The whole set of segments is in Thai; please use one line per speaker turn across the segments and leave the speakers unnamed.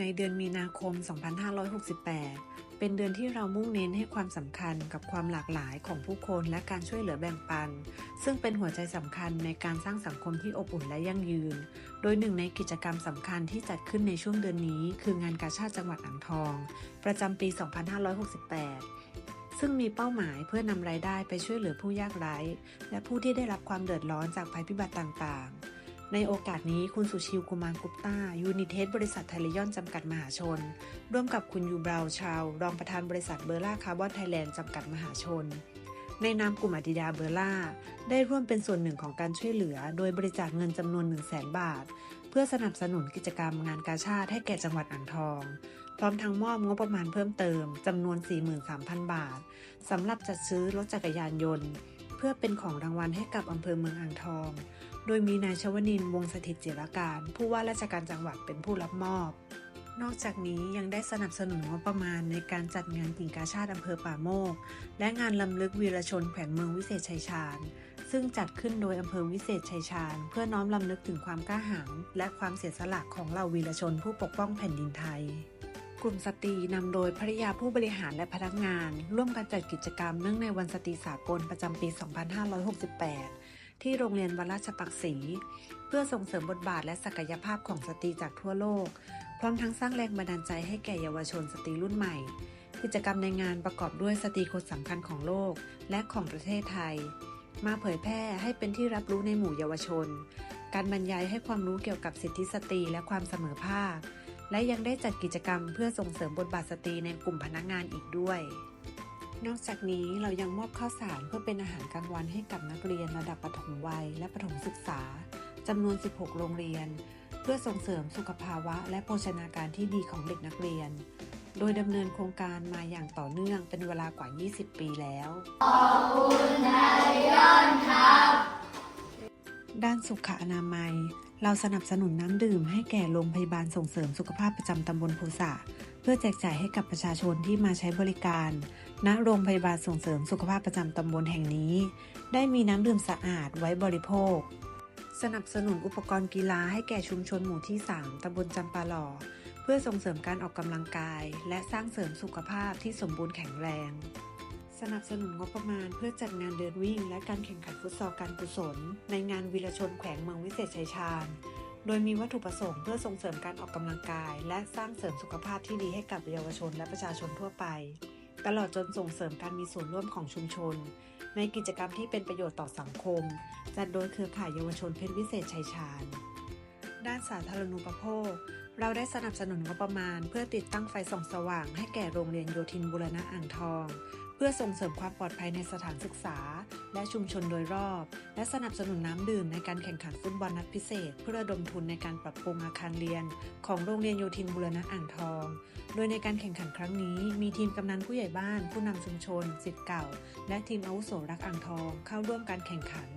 ในเดือนมีนาคม 2568 เป็นเดือนที่เรามุ่งเน้นให้ความสำคัญกับความหลากหลายของผู้คนและการช่วยเหลือแบ่งปัน ซึ่งเป็นหัวใจสำคัญในการสร้างสังคมที่อบอุ่นและยั่งยืน โดยหนึ่งในกิจกรรมสำคัญที่จัดขึ้นในช่วงเดือนนี้ คืองานกาชาติจังหวัดอ่างทอง ประจำปี 2568 ซึ่งมีเป้าหมายเพื่อนำรายได้ไปช่วยเหลือผู้ยากไร้ และผู้ที่ได้รับความเดือดร้อนจากภัยพิบัติต่างๆ ในโอกาสนี้คุณสุชิวกุมารกุปตายูนิเทสบริษัทไทเลยอนจำกัดมหาชน ร่วมกับคุณยูบราวชาว รองประธานบริษัทเบอร์ล่าคาร์บอนไทยแลนด์จำกัดมหาชน ในนามกลุ่มอดิดาเบอร์ล่า ได้ร่วมเป็นส่วนหนึ่งของการช่วยเหลือ โดยบริจาคเงินจำนวน 1 0 0 0 0แบาท เพื่อสนับสนุนกิจกรรมงานกาชาติให้แก่จังหวัดอ่างทอง พร้อมทั้งมอบงบประมาณเพิ่มเติมจำนวน 43,000 บาทสำหรับจัดซื้อรถจักรยานยนต์ เพื่อเป็นของรางวัลให้กับอำเภอเมืองอ่างทอง โดยมีนายชวนินวงศ์สถิตเจิรการ ผู้ว่าราชการจังหวัดเป็นผู้รับมอบ นอกจากนี้ยังได้สนับสนุนงบประมาณในการจัดงานกิ่งกาชาติอำเภอป่าโมก และงานลำลึกวีรชนแขวงเมืองวิเศษชัยชาญ ซึ่งจัดขึ้นโดยอำเภอวิเศษชัยชาญ เพื่อน้อมลำลึกถึงความกล้าหาญและความเสียสละของเหล่าวีรชนผู้ปกป้องแผ่นดินไทยกลุ่มสตรีนำโดยภริยาผู้บริหารและพนักงาน ร่วมกันจัดกิจกรรมเนื่องในวันสตรีสากลประจำปี 2568 ที่โรงเรียนวัดราชปักศรีเพื่อส่งเสริมบทบาทและศักยภาพของสตรีจากทั่วโลก พร้อมทั้งสร้างแรงบันดาลใจให้แก่เยาวชนสตรีรุ่นใหม่ กิจกรรมในงานประกอบด้วยสตรีคนสำคัญของโลกและของประเทศไทย มาเผยแพร่ให้เป็นที่รับรู้ในหมู่เยาวชน การบรรยายให้ความรู้เกี่ยวกับสิทธิสตรีและความเสมอภาค และยังได้จัดกิจกรรมเพื่อส่งเสริมบทบาทสตรีในกลุ่มพนักงานอีกด้วย นอกจากนี้เรายังมอบข้าวสารเพื่อเป็นอาหารกลางวันให้กับนักเรียนระดับประถมวัยและประถมศึกษาจำนวน 16 โรงเรียน เพื่อส่งเสริมสุขภาวะและโภชนาการที่ดีของเด็กนักเรียน โดยดำเนินโครงการมาอย่างต่อเนื่องเป็นเวลากว่า 20 ปีแล้วด้าน สุขอนามัย เราสนับสนุนน้ำดื่มให้แก่โรงพยาบาลส่งเสริมสุขภาพประจำตำบลโพสะเพื่อแจกจ่ายให้กับประชาชนที่มาใช้บริการ ณ โรงพยาบาลส่งเสริมสุขภาพประจำตำบลแห่งนี้ ได้มีน้ำดื่มสะอาดไว้บริโภค สนับสนุนอุปกรณ์กีฬาให้แก่ชุมชนหมู่ที่ 3ตำบลจำปาหล่อ เพื่อส่งเสริมการออกกำลังกาย และสร้างเสริมสุขภาพที่สมบูรณ์แข็งแรง สนับสนุนงบประมาณเพื่อจัดงานเดินวิ่ง และการแข่งขันฟุตซอลการกุศล ในงานวีรชนแขวงเมืองวิเศษชัยชาญ โดยมีวัตถุประสงค์เพื่อส่งเสริมการออกกำลังกาย และสร้างเสริมสุขภาพที่ดีให้กับเยาวชนและประชาชนทั่วไป ตลอดจนส่งเสริมการมีส่วนร่วมของชุมชน ในกิจกรรมที่เป็นประโยชน์ต่อสังคม จัดโดยเครือข่ายเยาวชนเพชรวิเศษชัยชาญ ด้านสาธารณูปโภคเราได้สนับสนุนงบประมาณ เพื่อติดตั้งไฟส่องสว่างให้แก่โรงเรียนโยธินบุรณะอ่างทอง พื่อส่งเสริมความปลอดภัยในสถานศึกษา และชุมชนโดยรอบ และสนับสนุนน้ำดื่มในการแข่งขันฟุตบอลนัดพิเศษ เพื่อระดมทุนในการปรับปรุงอาคารเรียน ของโรงเรียนโยธินบุรณะอ่างทอง โดยในการแข่งขันครั้งนี้ มีทีมกำนันผู้ใหญ่บ้าน ผู้นำชุมชนสิทธิ์เก่า และทีมอาวุโสรักอ่างทอง เข้าร่วมการแข่งขัน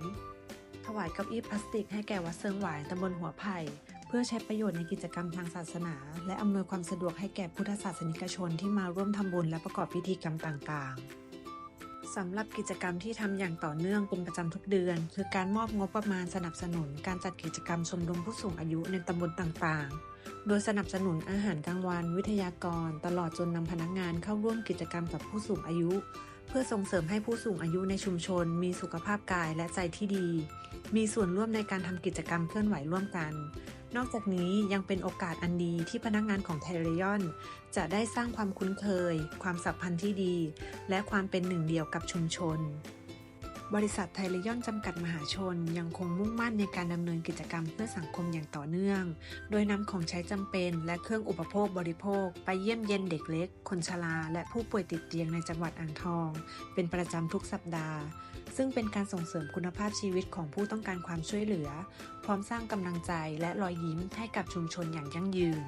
ถวายเก้าอี้พลาสติกให้แก่วัดเซิงหวายตำบลหัวไผ่ เพื่อใช้ประโยชน์ในกิจกรรมทางศาสนา และอำนวยความสะดวกให้แก่พุทธศาสนิกชนที่มาร่วมทำบุญและประกอบพิธีกรรมต่างๆสำหรับกิจกรรมที่ทำอย่างต่อเนื่องเป็นประจำทุกเดือน คือการมอบงบประมาณสนับสนุน การจัดกิจกรรมชมรมผู้สูงอายุในตำบลต่างๆ โดยสนับสนุนอาหารกลางวัน วิทยากร ตลอดจนนำพนักงานเข้าร่วมกิจกรรมกับผู้สูงอายุ เพื่อส่งเสริมให้ผู้สูงอายุในชุมชน มีสุขภาพกายและใจที่ดี มีส่วนร่วมในการทำกิจกรรมเคลื่อนไหวร่วมกัน นอกจากนี้ยังเป็นโอกาสอันดีที่พนักงานของไทเรยอน จะได้สร้างความคุ้นเคย ความสัมพันธ์ที่ดี และความเป็นหนึ่งเดียวกับชุมชน บริษัทไทเรยอนจำกัดมหาชน ยังคงมุ่งมั่นในการดำเนินกิจกรรมเพื่อสังคมอย่างต่อเนื่อง โดยนำของใช้จำเป็น และเครื่องอุปโภคบริโภค ไปเยี่ยมเยียนเด็กเล็ก คนชราและผู้ป่วยติดเตียงในจังหวัดอ่างทอง เป็นประจำทุกสัปดาห์ ซึ่งเป็นการส่งเสริมคุณภาพชีวิตของผู้ต้องการความช่วยเหลือ พร้อมสร้างกำลังใจและรอยยิ้มให้กับชุมชนอย่างยั่งยืน